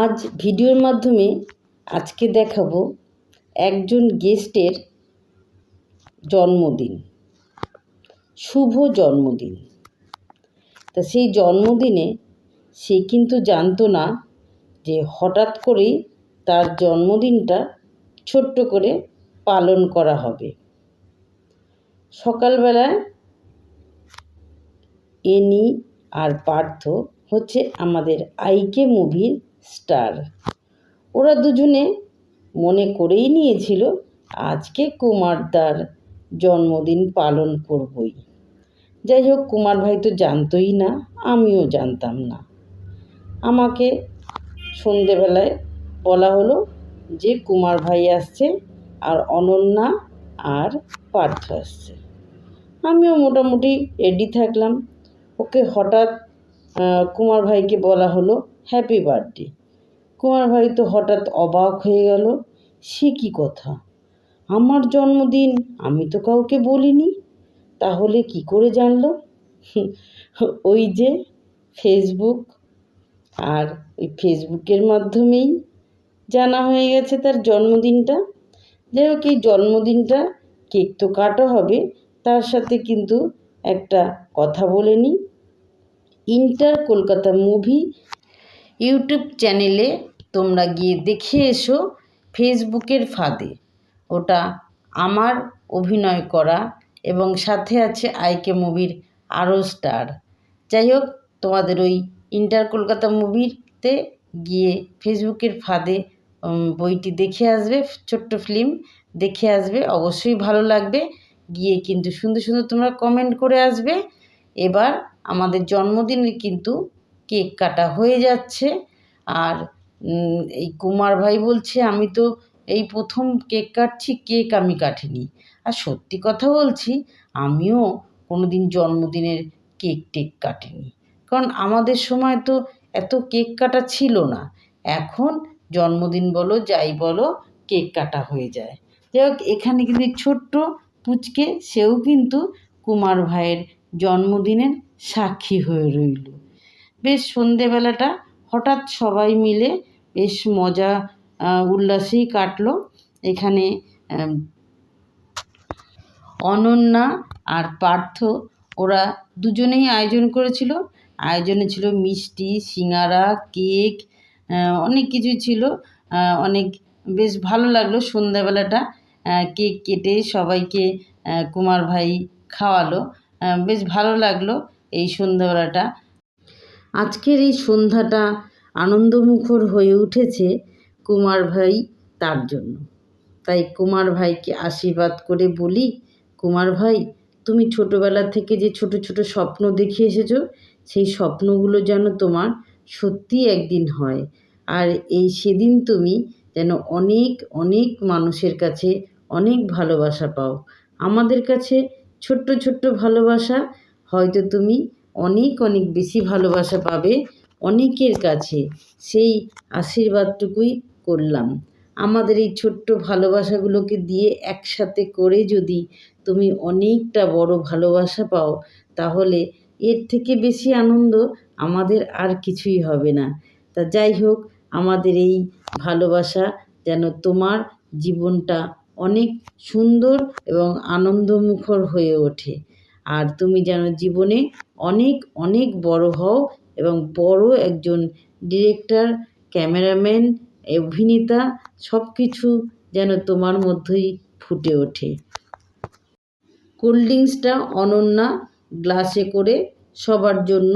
আজ ভিডিওর মাধ্যমে আজকে দেখাবো একজন গেস্টের জন্মদিন, শুভ জন্মদিন। তা সেই জন্মদিনে সে কিন্তু জানতো না যে হঠাৎ করেই তার জন্মদিনটা ছোট্ট করে পালন করা হবে। সকালবেলায় এনি আর পার্থ হচ্ছে আমাদের আইকে মুভির স্টার। ওরা দুজনে মনে করেই নিয়েছিল, আজকে কুমারদার জন্মদিন পালন করবই। যাই হোক, কুমার ভাই তো জানতোই না, আমিও জানতাম না। আমাকে সন্ধেবেলায় বলা হলো যে কুমার ভাই আসছে আর অনন্যা আর পার্থ আসছে। আমিও মোটামুটি রেডি থাকলাম। ওকে হঠাৎ কুমার ভাইকে বলা হলো হ্যাপি বার্থডে কুমার ভাই তো হঠাৎ অবাক হয়ে গেল, সে কী কথা? আমার জন্মদিন আমি তো কাউকে বলিনি, তাহলে কি করে জানলো? ওই যে ফেসবুক আর ওই ফেসবুকের মাধ্যমেই জানা হয়ে গেছে তার জন্মদিনটা। যাই হোক, এই জন্মদিনটা কেক তো কাটা হবে, তার সাথে কিন্তু একটা কথা বলে নিই। ইন্টার কলকাতা মুভি ইউটিউব চ্যানেলে তোমরা গিয়ে দেখে এসো ফেসবুকের ফাঁদে। ওটা আমার অভিনয় করা এবং সাথে আছে আইকে মুভির আরও স্টার। যাই হোক, তোমাদের ওই ইন্টার কলকাতা মুভিতে গিয়ে ফেসবুকের ফাঁদে বইটি দেখে আসবে, ছোট্ট ফিল্ম দেখে আসবে, অবশ্যই ভালো লাগবে। গিয়ে কিন্তু সুন্দর সুন্দর তোমরা কমেন্ট করে আসবে। এবার আমাদের জন্মদিনের কিন্তু কেক কাটা হয়ে যাচ্ছে। আর এই কুমার ভাই বলছে, আমি তো এই প্রথম কেক কাটছি, কেক আমি কাটিনি। আর সত্যি কথা বলছি, আমিও কোনো দিন জন্মদিনের কেক টেক কাটিনি। কারণ আমাদের সময় তো এত কেক কাটা ছিল না। এখন জন্মদিন বলো, যাই বলো, কেক কাটা হয়ে যায়। যাই হোক, এখানে কিন্তু ছোট্ট পুচকে, সেও কিন্তু কুমার ভাইয়ের জন্মদিনের সাক্ষী হয়ে রইল। বেশ সন্ধেবেলাটা হঠাৎ সবাই মিলে বেশ মজা উল্লাসেই কাটলো। এখানে অনন্যা আর পার্থ, ওরা দুজনেই আয়োজন করেছিল। আয়োজনে ছিল মিষ্টি সিঙাড়া কেক অনেক কিছু ছিল। অনেক, বেশ ভালো লাগল সন্ধ্যাবেলাটা কেক কেটে সবাইকে কুমার ভাই খাওয়ালো। বেশ ভালো লাগল এই সন্ধ্যাবেলাটা আজকের এই সন্ধ্যাটা আনন্দমুখর হয়ে উঠেছে কুমার ভাই তার জন্য। তাই কুমার ভাইকে আশীর্বাদ করে বলি, কুমার ভাই, তুমি ছোটোবেলা থেকে যে ছোট ছোট স্বপ্ন দেখে এসেছ, সেই স্বপ্নগুলো যেন তোমার সত্যি একদিন হয়। আর এই সেদিন তুমি যেন অনেক অনেক মানুষের কাছে অনেক ভালোবাসা পাও। আমাদের কাছে ছোট্ট ছোট্ট ভালোবাসা হয়তো তুমি অনেক অনেক বেশি ভালোবাসা পাবে অনেকের কাছে। সেই আশীর্বাদটুকুই করলাম। আমাদের এই ছোট্ট ভালোবাসাগুলোকে দিয়ে একসাথে করে যদি তুমি অনেকটা বড় ভালোবাসা পাও, তাহলে এর থেকে বেশি আনন্দ আমাদের আর কিছুই হবে না। তা যাই হোক, আমাদের এই ভালোবাসা যেন তোমার জীবনটা অনেক সুন্দর এবং আনন্দমুখর হয়ে ওঠে। আর তুমি যেন জীবনে অনেক অনেক বড় হও এবং বড় একজন ডিরেক্টর, ক্যামেরাম্যান, অভিনেতা সব কিছু যেন তোমার মধ্যেই ফুটে ওঠে। কোল্ড ড্রিঙ্কসটা অনন্যা গ্লাসে করে সবার জন্য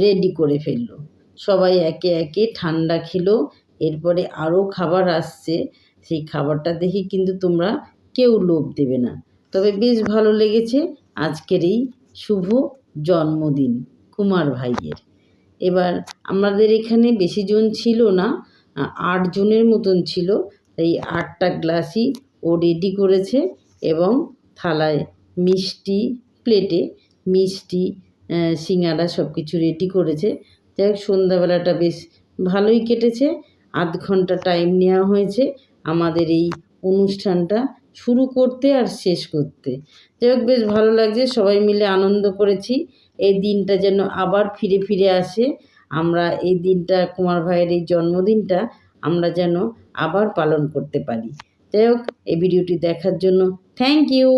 রেডি করে ফেলল। সবাই একে একে ঠান্ডা খেলো, এরপরে আরও খাবার আসছে। সেই খাবারটা দেখে কিন্তু তোমরা কেউ লোভ দেবে না। তবে বেশ ভালো লেগেছে। আজকের এই শুভ জন্মদিন কুমার ভাইয়ের। এবার আমাদের এখানে বেশি জন ছিল না আটজনের মতন ছিল এই আটটা গ্লাসই ও রেডি করেছে এবং থালায় মিষ্টি প্লেটে মিষ্টি সিঙাড়া সব কিছু রেডি করেছে। যাই হোক, সন্ধ্যাবেলাটা বেশ ভালোই কেটেছে। আধ ঘণ্টা টাইম নেওয়া হয়েছে। আমাদের এই অনুষ্ঠানটা শুরু করতে আর শেষ করতে। যাই হোক, বেশ ভালো লাগছে। সবাই মিলে আনন্দ করেছি। এই দিনটা যেন আবার ফিরে ফিরে আসে। আমরা এই দিনটা, কুমার ভাইয়ের এই জন্মদিনটা আমরা যেন আবার পালন করতে পারি। যাই হোক, এই ভিডিওটি দেখার জন্য থ্যাংক ইউ